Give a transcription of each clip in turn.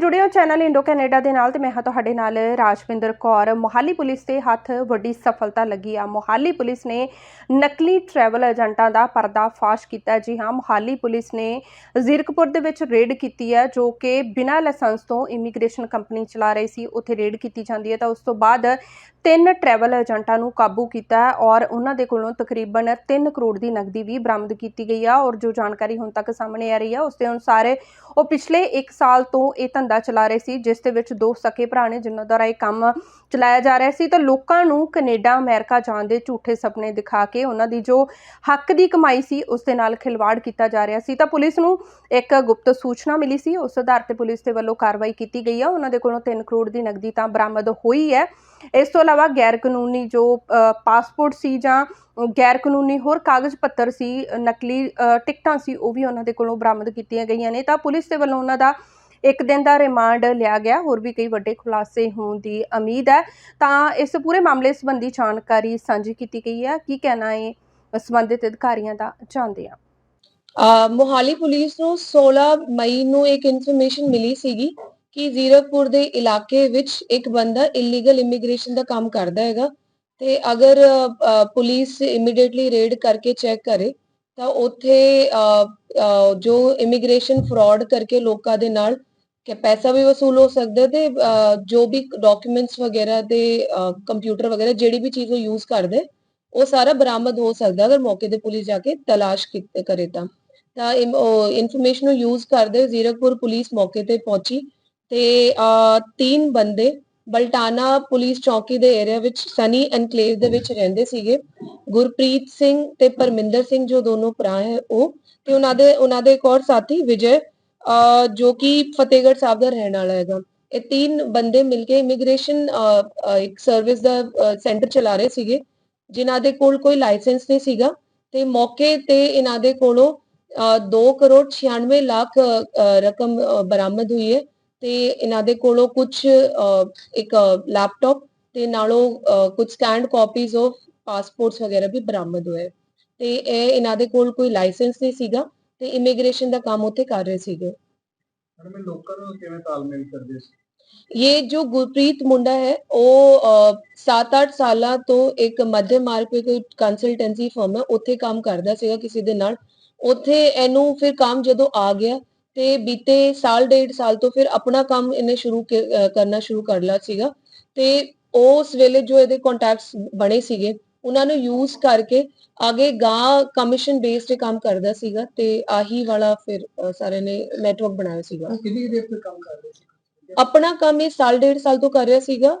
ਜੁੜਿਓ channel Indo Canada ਦੇ ਨਾਲ ਤੇ ਮੈਂ ਹਾਂ ਤੁਹਾਡੇ ਨਾਲ ਰਾਜਵਿੰਦਰ ਕੌਰ। ਮੋਹਾਲੀ ਪੁਲਿਸ ਦੇ ਹੱਥ ਵੱਡੀ ਸਫਲਤਾ ਲੱਗੀ ਆ। ਮੋਹਾਲੀ ਪੁਲਿਸ ਨੇ ਨਕਲੀ ਟਰੈਵਲ ਏਜੰਟਾਂ ਦਾ ਪਰਦਾਫਾਸ਼ ਕੀਤਾ। ਜੀ ਹਾਂ, ਮੋਹਾਲੀ ਪੁਲਿਸ ਨੇ ਜ਼ੀਰਕਪੁਰ ਦੇ ਵਿੱਚ ਰੇਡ ਕੀਤੀ ਹੈ ਜੋ ਕਿ ਬਿਨਾਂ ਲਾਇਸੈਂਸ ਤੋਂ ਇਮੀਗ੍ਰੇਸ਼ਨ ਕੰਪਨੀ ਚਲਾ ਰਹੀ ਸੀ। ਉੱਥੇ ਰੇਡ ਕੀਤੀ ਜਾਂਦੀ ਹੈ ਤਾਂ ਉਸ ਤੋਂ ਬਾਅਦ ਤਿੰਨ ਟਰੈਵਲ ਏਜੰਟਾਂ ਨੂੰ ਕਾਬੂ ਕੀਤਾ ਹੈ ਔਰ ਉਹਨਾਂ ਦੇ ਕੋਲੋਂ ਤਕਰੀਬਨ 3 ਕਰੋੜ ਦੀ ਨਕਦੀ ਵੀ ਬਰਾਮਦ ਕੀਤੀ ਗਈ ਆ ਔਰ ਜੋ ਜਾਣਕਾਰੀ ਹੁਣ ਤੱਕ ਸਾਹਮਣੇ ਆ ਰਹੀ ਆ ਉਸ ਦੇ ਅਨੁਸਾਰ ਉਹ ਪਿਛਲੇ 1 ਸਾਲ ਤੋਂ ਇਹ ਧੰਦਾ ਚਲਾ ਰਹੇ ਸੀ, ਜਿਸ ਦੇ ਵਿੱਚ ਦੋ ਸਕੇ ਭਰਾ ਨੇ ਜਿਨ੍ਹਾਂ ਦੁਆਰਾ ਇਹ ਕੰਮ ਚਲਾਇਆ ਜਾ ਰਿਹਾ ਸੀ। ਤਾਂ ਲੋਕਾਂ ਨੂੰ ਕੈਨੇਡਾ, ਅਮਰੀਕਾ ਜਾਣ ਦੇ ਝੂਠੇ ਸੁਪਨੇ ਦਿਖਾ ਕੇ ਉਹਨਾਂ ਦੀ ਜੋ ਹੱਕ ਦੀ ਕਮਾਈ ਸੀ, ਉਸ ਦੇ ਨਾਲ ਖਿਲਵਾੜ ਕੀਤਾ ਜਾ ਰਿਹਾ ਸੀ। ਤਾਂ ਪੁਲਿਸ ਨੂੰ ਇੱਕ ਗੁਪਤ ਸੂਚਨਾ ਮਿਲੀ ਸੀ, ਉਸ ਆਧਾਰ ਤੇ ਪੁਲਿਸ ਦੇ ਵੱਲੋਂ ਕਾਰਵਾਈ ਕੀਤੀ ਗਈ ਆ। ਉਹਨਾਂ ਦੇ ਕੋਲੋਂ 3 ਕਰੋੜ ਦੀ ਨਕਦੀ ਤਾਂ ਬਰਾਮਦ ਹੋਈ ਹੈ। ਇਸ ਤੋਂ ਇਲਾਵਾ ਗੈਰ ਕਾਨੂੰਨੀ ਜੋ ਪਾਸਪੋਰਟ ਸੀ ਜਾਂ ਗੈਰ ਕਾਨੂੰਨੀ ਹੋਰ ਕਾਗਜ਼ ਪੱਤਰ ਸੀ, ਨਕਲੀ ਟਿਕਟਾਂ ਸੀ, ਉਹ ਵੀ ਉਹਨਾਂ ਦੇ ਕੋਲੋਂ ਬਰਾਮਦ ਕੀਤੀਆਂ ਗਈਆਂ ਨੇ। ਤਾਂ ਪੁਲਿਸ ਦੇ ਵੱਲੋਂ ਉਹਨਾਂ ਦਾ ਇੱਕ ਦਿਨ ਦਾ ਰਿਮਾਂਡ ਲਿਆ ਗਿਆ। ਹੋਰ ਵੀ ਕਈ ਵੱਡੇ ਖੁਲਾਸੇ ਹੋਣ ਦੀ ਉਮੀਦ ਹੈ। ਤਾਂ ਇਸ ਪੂਰੇ ਮਾਮਲੇ ਸੰਬੰਧੀ ਜਾਣਕਾਰੀ ਸਾਂਝੀ ਕੀਤੀ ਗਈ ਹੈ। ਕੀ ਕਹਿਣਾ ਹੈ ਸੰਬੰਧਿਤ ਅਧਿਕਾਰੀਆਂ ਦਾ? ਚਾਹੁੰਦੇ ਹਾਂ। ਮੋਹਾਲੀ ਪੁਲਿਸ ਨੂੰ 16 ਮਈ ਨੂੰ ਇੱਕ ਇਨਫੋਰਮੇਸ਼ਨ ਮਿਲੀ ਸੀਗੀ ਕਿ ਜ਼ੀਰਕਪੁਰ ਦੇ ਇਲਾਕੇ ਵਿੱਚ ਇੱਕ ਬੰਦਾ ਇਲੀਗਲ ਇਮੀਗ੍ਰੇਸ਼ਨ ਦਾ ਕੰਮ ਕਰਦਾ ਹੈਗਾ ਤੇ ਅਗਰ ਪੁਲਿਸ ਇਮੀਡੀਏਟਲੀ ਰੇਡ ਕਰਕੇ ਚੈੱਕ ਕਰੇ, ਤਾਂ ਉੱਥੇ ਜੋ ਇਮੀਗ੍ਰੇਸ਼ਨ ਫਰਾਡ ਕਰਕੇ ਲੋਕਾਂ ਦੇ ਨਾਲ ਕਿ ਪੈਸਾ ਵੀ ਵਸੂਲ ਹੋ ਸਕਦਾ ਹੈ ਤੇ ਜੋ ਵੀ ਡਾਕੂਮੈਂਟਸ ਵਗੈਰਾ ਤੇ ਕੰਪਿਊਟਰ ਵਗੈਰਾ ਜਿਹੜੀ ਵੀ ਚੀਜ਼ ਉਹ ਯੂਜ਼ ਕਰਦੇ, ਉਹ ਸਾਰਾ ਬਰਾਮਦ ਹੋ ਸਕਦਾ ਅਗਰ ਮੌਕੇ ਤੇ ਪੁਲਿਸ ਜਾ ਕੇ ਤਲਾਸ਼ ਕਰੇ ਤਾਂ। ਤਾਂ ਇਨਫੋਰਮੇਸ਼ਨ ਨੂੰ ਯੂਜ਼ ਕਰਦੇ ਜ਼ੀਰਕਪੁਰ ਪੁਲਿਸ ਮੌਕੇ ਤੇ ਪਹੁੰਚੀ ਤੇ ਤਿੰਨ ਬੰਦੇ ਬਲਟਾਨਾ ਪੁਲਿਸ ਚੌਕੀ ਦੇ ਏਰੀਆ ਵਿੱਚ ਸਨੀ ਐਨਕਲੇਵ ਦੇ ਵਿੱਚ ਰਹਿੰਦੇ ਸੀਗੇ। ਗੁਰਪ੍ਰੀਤ ਸਿੰਘ ਤੇ ਪਰਮਿੰਦਰ ਸਿੰਘ ਜੋ ਦੋਨੋਂ ਭਰਾ ਹੈ ਉਹ ਤੇ ਉਹਨਾਂ ਦੇ ਉਹਨਾਂ ਦੇ ਇੱਕ ਹੋਰ ਸਾਥੀ ਵਿਜੇ ਜੋ ਕਿ ਫਤਿਹਗੜ੍ਹ ਸਾਹਿਬ ਦਾ ਰਹਿਣ ਵਾਲਾ ਹੈਗਾ। ਇਹ ਤਿੰਨ ਬੰਦੇ ਮਿਲ ਕੇ ਇਮੀਗ੍ਰੇਸ਼ਨ ਇੱਕ ਸਰਵਿਸ ਦਾ ਸੈਂਟਰ ਚਲਾ ਰਹੇ ਸੀਗੇ, ਜਿਨ੍ਹਾਂ ਦੇ ਕੋਲ ਕੋਈ ਲਾਇਸੈਂਸ ਨਹੀਂ ਸੀਗਾ ਤੇ ਮੌਕੇ ਤੇ ਇਹਨਾਂ ਦੇ ਕੋਲੋਂ 2 ਕਰੋੜ 96 ਲੱਖ ਰਕਮ ਬਰਾਮਦ ਹੋਈ ਹੈ। ਤੇ ਇਹਨਾਂ ਦੇ ਕੋਲੋਂ ਕੁਝ ਇੱਕ ਲੈਪਟਾਪ ਤੇ ਨਾਲੋਂ ਕੁਝ ਸਕੈਨਡ ਕਾਪੀਜ਼ ਆਫ ਪਾਸਪੋਰਟਸ ਵਗੈਰਾ ਵੀ ਬਰਾਮਦ ਹੋਏ। ਤੇ ਇਹ ਇਹਨਾਂ ਦੇ ਕੋਲ ਕੋਈ ਲਾਇਸੈਂਸ ਨਹੀਂ ਸੀਗਾ ਤੇ ਇਮੀਗ੍ਰੇਸ਼ਨ ਦਾ ਕੰਮ ਉੱਥੇ ਕਰ ਰਹੇ ਸੀਗੇ। ਮੈਡਮ ਇਹ ਲੋਕਾਂ ਨੂੰ ਕਿਵੇਂ ਤਾਲਮੇਲ ਕਰਦੇ ਸੀ? ਇਹ ਜੋ ਗੁਰਪ੍ਰੀਤ ਮੁੰਡਾ ਹੈ ਉਹ 7-8 ਸਾਲਾਂ ਤੋਂ ਇੱਕ ਮੱਧ ਮਾਰਕ ਕੋਈ ਕੰਸਲਟੈਂਸੀ ਫਰਮ ਹੈ ਉੱਥੇ ਕੰਮ ਕਰਦਾ ਸੀਗਾ ਕਿਸੇ ਦੇ ਨਾਲ। ਉੱਥੇ ਇਹਨੂੰ ਫਿਰ ਕੰਮ ਜਦੋਂ ਆ ਗਿਆ ਤੇ ਬੀਤੇ ਸਾਲ ਡੇਢ ਸਾਲ ਤੋਂ ਫਿਰ ਆਪਣਾ ਕੰਮ ਇਹਨੇ ਸ਼ੁਰੂ ਕਰਨਾ ਸ਼ੁਰੂ ਕਰ ਲਿਆ ਸੀਗਾ। ਤੇ ਉਸ ਵੇਲੇ ਜੋ ਇਹਦੇ ਕੰਟੈਕਟਸ ਬਣੇ ਸੀਗੇ ਉਹਨਾਂ ਨੂੰ ਯੂਜ਼ ਕਰਕੇ ਅੱਗੇ ਗਾਂ ਕਮਿਸ਼ਨ ਬੇਸਡ ਕੰਮ ਕਰਦਾ ਸੀਗਾ ਤੇ ਆਹੀ ਵਾਲਾ ਫਿਰ ਸਾਰੇ ਨੇ ਨੈਟਵਰਕ ਬਣਾਇਆ ਸੀਗਾ। ਕਿੰਨੀ ਦੇਰ ਤੋਂ ਕੰਮ ਕਰ ਰਹੇ ਸੀ? ਆਪਣਾ ਕੰਮ ਇਹ ਸਾਲ ਡੇਢ ਸਾਲ ਤੋਂ ਕਰ ਰਿਹਾ ਸੀਗਾ।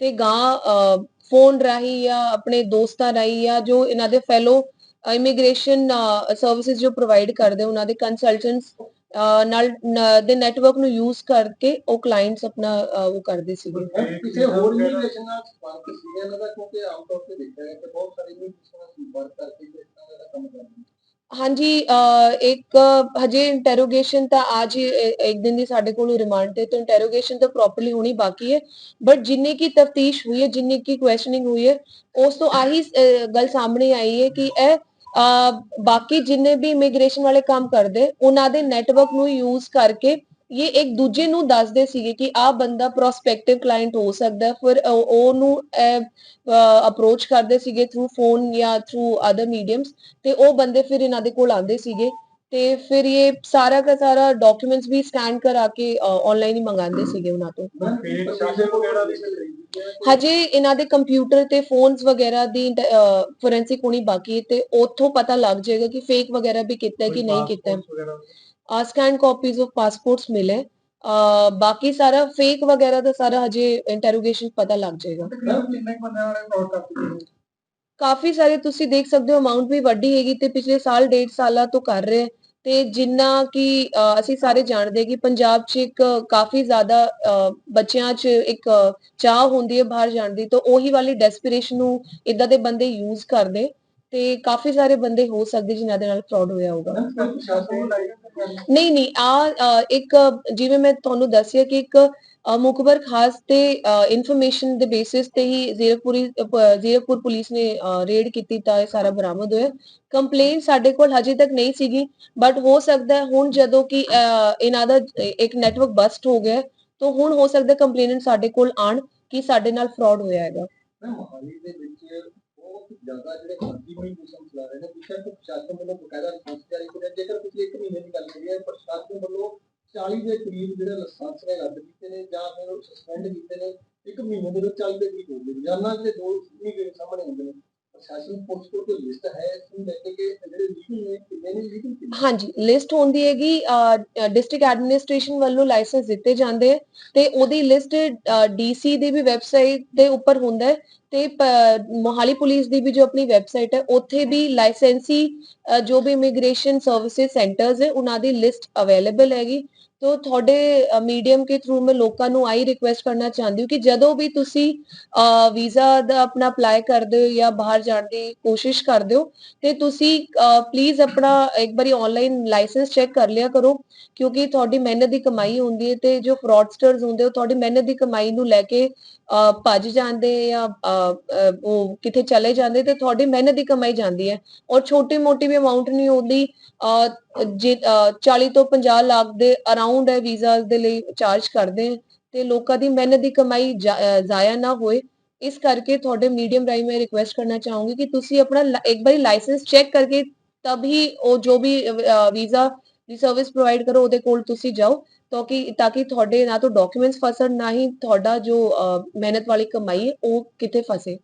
ਤੇ ਗਾਂ ਫੋਨ ਰਾਹੀਂ ਜਾਂ ਆਪਣੇ ਦੋਸਤਾਂ ਰਾਹੀਂ ਜਾਂ ਜੋ ਇਹਨਾਂ ਦੇ ਫੈਲੋ ਇਮੀਗ੍ਰੇਸ਼ਨ ਸਰਵਿਸਿਜ਼ ਜੋ ਪ੍ਰੋਵਾਈਡ ਕਰਦੇ, ਉਹਨਾਂ ਦੇ ਕੰਸਲਟੈਂਟਸ ਨਾਲ ਦੇ ਨੈਟਵਰਕ ਨੂੰ ਯੂਜ਼ ਕਰਕੇ ਉਹ ਕਲਾਇੰਟਸ ਆਪਣਾ ਉਹ ਕਰਦੇ ਸੀਗੇ। ਕਿਸੇ ਹੋਰ ਇਮੀਗ੍ਰੇਸ਼ਨ ਨਾਲ ਸੰਪਰਕ ਸੀ ਇਹਨਾਂ ਦਾ? ਕਿਉਂਕਿ ਆਮ ਤੌਰ ਤੇ ਦੇਖਿਆ ਹੈ ਬਹੁਤ ਸਾਰੇ ਇਮੀਗ੍ਰੇਸ਼ਨ ਨਾਲ ਸੰਪਰਕ ਕਰਕੇ ਇਸ ਤਰ੍ਹਾਂ ਦਾ ਕੰਮ ਕਰਦੇ ਨੇ ਹਾਂਜੀ ਅ, ਇੱਕ ਹਜੇ ਇੰਟਰੋਗੇਸ਼ਨ ਤਾਂ ਅੱਜ ਹੀ ਇ- ਇੱਕ ਦਿਨ ਦੀ ਸਾਡੇ ਕੋਲ ਰਿਮਾਂਡ ਤੇ ਤਾਂ ਇੰਟਰੋਗੇਸ਼ਨ ਤਾਂ ਪ੍ਰੋਪਰਲੀ ਹੋਣੀ ਬਾਕੀ ਹੈ। ਬਟ ਜਿੰਨੀ ਕੀ ਤਫਤੀਸ਼ ਹੋਈ ਹੈ ਜਿੰਨੀ ਕੀ ਕੁਐਸਚਨਿੰਗ ਹੋਈ ਹੈ ਉਸ ਤੋਂ ਆਹੀ ਅ, ਗੱਲ ਸਾਹਮਣੇ ਆਈ ਹੈ ਕਿ ਇਹ ਬਾਕੀ ਜਿੰਨੇ ਵੀ ਇਮੀਗ੍ਰੇਸ਼ਨ ਵਾਲੇ ਕੰਮ ਕਰਦੇ ਉਹਨਾਂ ਦੇ ਨੈਟਵਰਕ ਨੂੰ ਯੂਜ਼ ਕਰਕੇ ਇਹ ਇੱਕ ਦੂਜੇ ਨੂੰ ਦੱਸਦੇ ਸੀਗੇ ਕਿ ਆਹ ਬੰਦਾ ਪ੍ਰੋਸਪੈਕਟਿਵ ਕਲਾਇੰਟ ਹੋ ਸਕਦਾ ਫਿਰ ਉਹ- ਉਹਨੂੰ ਅਪਰੋਚ ਕਰਦੇ ਸੀਗੇ ਥਰੂ ਫੋਨ ਜਾਂ ਥਰੂ ਅਦਰ ਮੀਡੀਅਮਸ ਤੇ ਉਹ ਬੰਦੇ ਫਿਰ ਇਹਨਾਂ ਦੇ ਕੋਲ ਆਉਂਦੇ ਸੀਗੇ ਤੇ ਫਿਰ ਇਹ ਸਾਰਾ ਦਾ ਸਾਰਾ ਡਾਕੂਮੈਂਟਸ ਵੀ ਸਕੈਨ ਕਰਾ ਕੇ ਆਨਲਾਈਨ ਹੀ ਮੰਗਾਉਂਦੇ ਸੀਗੇ ਉਹਨਾਂ ਤੋਂ। ਹਜੇ ਇਹਨਾਂ ਦੇ ਕੰਪਿਊਟਰ ਤੇ ਫੋਨਸ ਵਗੈਰਾ ਦੀ ਫੋਰੈਂਸਿਕ ਹੋਣੀ ਬਾਕੀ ਹੈ ਤੇ ਉੱਥੋਂ ਪਤਾ ਲੱਗ ਜਾਏਗਾ ਕਿ ਫੇਕ ਵਗੈਰਾ ਵੀ ਕੀਤਾ ਹੈ ਕਿ ਨਹੀਂ ਕੀਤਾ ਹੈ। ਸਕੈਨ ਕਾਪੀਜ਼ ਆਫ ਪਾਸਪੋਰਟਸ ਮਿਲੇ। ਬਾਕੀ ਸਾਰਾ ਫੇਕ ਵਗੈਰਾ ਦਾ ਸਾਰਾ ਹਜੇ ਇੰਟਰੋਗੇਸ਼ਨ ਪਤਾ ਲੱਗ ਜਾਏਗਾ। ਕਾਫੀ ਸਾਰੇ ਤੁਸੀਂ ਦੇਖ ਸਕਦੇ ਹੋ ਅਮਾਉਂਟ ਵੀ ਵੱਡੀ ਹੈਗੀ ਤੇ ਪਿਛਲੇ ਸਾਲ ਡੇਢ ਸਾਲਾਂ ਤੋਂ ਕਰ ਰਹੇ ਤੇ ਜਿੰਨਾ ਕਿ ਅਸੀਂ ਸਾਰੇ ਜਾਣਦੇ ਕਿ ਪੰਜਾਬ 'ਚ ਇੱਕ ਕਾਫੀ ਜ਼ਿਆਦਾ ਬੱਚਿਆਂ 'ਚ ਇੱਕ ਚਾਹ ਹੁੰਦੀ ਹੈ ਬਾਹਰ ਜਾਣ ਦੀ ਤਾਂ ਉਹੀ ਵਾਲੀ ਡੈਸਪੀਰੇਸ਼ਨ ਨੂੰ ਇਦਾਂ ਦੇ ਬੰਦੇ ਯੂਜ਼ ਕਰਦੇ ਤੇ ਕਾਫੀ ਸਾਰੇ ਬੰਦੇ ਹੋ ਸਕਦੇ ਜਿਨ੍ਹਾਂ ਦੇ ਨਾਲ ਫਰਾਡ ਹੋਇਆ ਲਾਇਆ ਨਹੀਂ ਨਹੀਂ ਆ ਇੱਕ ਜਿਵੇਂ ਮੈਂ ਤੁਹਾਨੂੰ ਦੱਸਿਆ ਕਿ ਇੱਕ ਮੁਖਬਰ ਖਾਸ ਤੇ ਇਨਫੋਰਮੇਸ਼ਨ ਦੇ ਬੇਸਿਸ ਤੇ ਹੀ ਜ਼ੀਰਕਪੁਰੀ ਜ਼ੀਰਕਪੁਰ ਪੁਲਿਸ ਨੇ ਰੇਡ ਕੀਤੀ ਤਾਂ ਇਹ ਸਾਰਾ ਬਰਾਮਦ ਹੋਇਆ। ਕੰਪਲੇਂਟ ਸਾਡੇ ਕੋਲ ਹਜੇ ਤੱਕ ਨਹੀਂ ਸੀਗੀ ਬਟ ਹੋ ਸਕਦਾ ਹੁਣ ਜਦੋਂ ਕਿ ਇਹਨਾਂ ਦਾ ਇੱਕ ਨੈਟਵਰਕ ਬਸਟ ਹੋ ਗਿਆ ਤਾਂ ਹੁਣ ਹੋ ਸਕਦਾ ਕੰਪਲੇਨੈਂਟ ਸਾਡੇ ਕੋਲ ਆਣ ਕਿ ਸਾਡੇ ਨਾਲ ਫਰਾਡ ਹੋਇਆ ਹੈਗਾ। ਮੋਹਾਲੀ ਦੇ ਵਿੱਚ ਬਹੁਤ ਜ਼ਿਆਦਾ ਜਿਹੜੇ ਫਰਜ਼ੀ ਮਿਊਜ਼ੀਅਮ ਚਲਾ ਰਹੇ ਨੇ ਵਿਸ਼ਾ ਪ੍ਰਸ਼ਾਸਨ ਵੱਲੋਂ ਬਕਾਇਦਾ ਲਾਇਸੈਂਸ ਜਾਰੀ ਕਰਿਆ, ਜੇਕਰ ਤੁਸੀਂ ਇੱਕ ਮਹੀਨੇ ਦੀ ਗੱਲ ਕਰੀਏ, ਪ੍ਰਸ਼ਾਸਨ ਵੱਲੋਂ 40 ਦੇ ਕਰੀਬ ਜਿਹੜੇ ਲਾਇਸੈਂਸ ਨੇ ਰੱਦ ਕੀਤੇ ਨੇ ਜਾਂ ਫਿਰ ਸਸਪੈਂਡ ਕੀਤੇ ਨੇ, ਇੱਕ ਮਹੀਨੇ ਦੇ ਵਿੱਚ 40 ਦੇ ਕਰੀਬ ਹੋ ਗਏ ਰੋਜ਼ਾਨਾ ਦੇ ਦੋ ਨਹੀਂ ਸਾਹਮਣੇ ਆਉਂਦੇ ਨੇ। ਪ੍ਰਸ਼ਾਸਨ ਪੁਲਿਸ ਕੋਲ ਕੋਈ ਲਿਸਟ ਹੈ? ਇਸ ਨੂੰ ਕਿ ਜਿਹੜੇ ਲੀਗਲ ਨੇ, ਕਿੰਨੇ ਨੇ ਲੀਗਲ ਕਿੰਨੇ ਹਾਂਜੀ ਲਿਸਟ ਹੁੰਦੀ ਹੈਗੀ ਡਿਸਟ੍ਰਿਕਟ ਐਡਮਿਨਿਸਟ੍ਰੇਸ਼ਨ ਵੱਲੋਂ ਲਾਇਸੈਂਸ ਦਿੱਤੇ ਜਾਂਦੇ ਹੈ ਤੇ ਉਹਦੀ ਲਿਸਟ ਡੀਸੀ ਦੀ ਵੀ ਵੈਬਸਾਈਟ ਦੇ ਉੱਪਰ ਹੁੰਦਾ ਹੈ ਤੇ ਮੋਹਾਲੀ ਪੁਲਿਸ ਦੀ ਵੀ ਜੋ ਆਪਣੀ ਵੈਬਸਾਈਟ ਹੈ, ਉੱਥੇ ਵੀ ਲਾਇਸੈਂਸੀ ਜੋ ਵੀ ਇਮੀਗ੍ਰੇਸ਼ਨ ਸਰਵਿਸਿਜ਼ ਸੈਂਟਰਸ ਹੈ, ਉਹਨਾਂ ਦੀ ਲਿਸਟ ਅਵੇਲੇਬਲ ਹੈਗੀ। ਤੋ ਤੁਹਾਡੇ ਮੀਡੀਅਮ ਕੇ ਥਰੂ ਮੈਂ ਲੋਕਾਂ ਨੂੰ ਆਈ ਰਿਕੁਐਸਟ ਕਰਨਾ ਚਾਹੁੰਦੀ ਹਾਂ ਕਿ ਜਦੋਂ ਵੀ ਤੁਸੀਂ ਵੀਜ਼ਾ ਦਾ ਆਪਣਾ ਅਪਲਾਈ ਕਰਦੇ ਹੋ ਜਾਂ ਬਾਹਰ ਜਾਣ ਦੀ ਕੋਸ਼ਿਸ਼ ਕਰਦੇ ਹੋ ਤੇ ਤੁਸੀਂ ਪਲੀਜ਼ ਆਪਣਾ ਇੱਕ ਵਾਰੀ ਆਨਲਾਈਨ ਲਾਇਸੈਂਸ ਚੈੱਕ ਕਰ ਲਿਆ ਕਰੋ ਕਿਉਂਕਿ ਤੁਹਾਡੀ ਮਿਹਨਤ ਦੀ ਕਮਾਈ ਹੁੰਦੀ ਹੈ ਤੇ ਜੋ ਫਰਾਡਸਟਰਸ ਹੁੰਦੇ ਉਹ ਤੁਹਾਡੀ ਮਿਹਨਤ ਦੀ ਕਮਾਈ ਨੂੰ ਲੈ ਕੇ ਭੱਜ ਜਾਂਦੇ ਜਾਂ ਉਹ ਕਿਤੇ ਚਲੇ ਜਾਂਦੇ ਤੇ ਤੁਹਾਡੀ ਮਿਹਨਤ ਦੀ ਕਮਾਈ ਜਾਂਦੀ ਹੈ। ਔਰ ਛੋਟੀ ਮੋਟੀ ਵੀ ਅਮਾਉਂਟ ਨਹੀਂ ਹੁੰਦੀ ਅ, 40 ਤੋਂ 50 ਲੱਖ ਦੇ ਅਰਾਊਂਡ ਹੈ ਵੀਜ਼ਾਸ ਦੇ ਲਈ ਚਾਰਜ ਕਰਦੇ ਹੈ ਤੇ ਲੋਕਾਂ ਦੀ ਮਿਹਨਤ ਦੀ ਕਮਾਈ ਜ਼ਾਇਆ ਨਾ ਹੋਏ, ਇਸ ਕਰਕੇ ਤੁਹਾਡੇ ਮੀਡੀਅਮ ਰਾਹੀਂ ਮੈਂ ਰਿਕੁਐਸਟ ਕਰਨਾ ਚਾਹੂੰਗੀ ਕਿ ਤੁਸੀਂ ਆਪਣਾ ਇੱਕ ਵਾਰੀ ਲਾਇਸੈਂਸ ਚੈੱਕ ਕਰਕੇ ਤਬ ਹੀ ਉਹ ਜੋ ਵੀ ਵੀਜ਼ਾ ਦੀ ਸਰਵਿਸ ਪ੍ਰੋਵਾਈਡ ਕਰੋ ਉਹਦੇ ਕੋਲ ਤੁਸੀਂ ਜਾਓ ਤਾਂ ਕਿ ਤਾਂ ਕਿ ਤੁਹਾਡੇ ਨਾ ਤਾਂ ਡਾਕੂਮੈਂਟਸ ਫਸਣ, ਨਾ ਹੀ ਤੁਹਾਡਾ ਜੋ ਮਿਹਨਤ ਵਾਲੀ ਕਮਾਈ ਹੈ ਉਹ ਕਿਤੇ ਫਸੇ।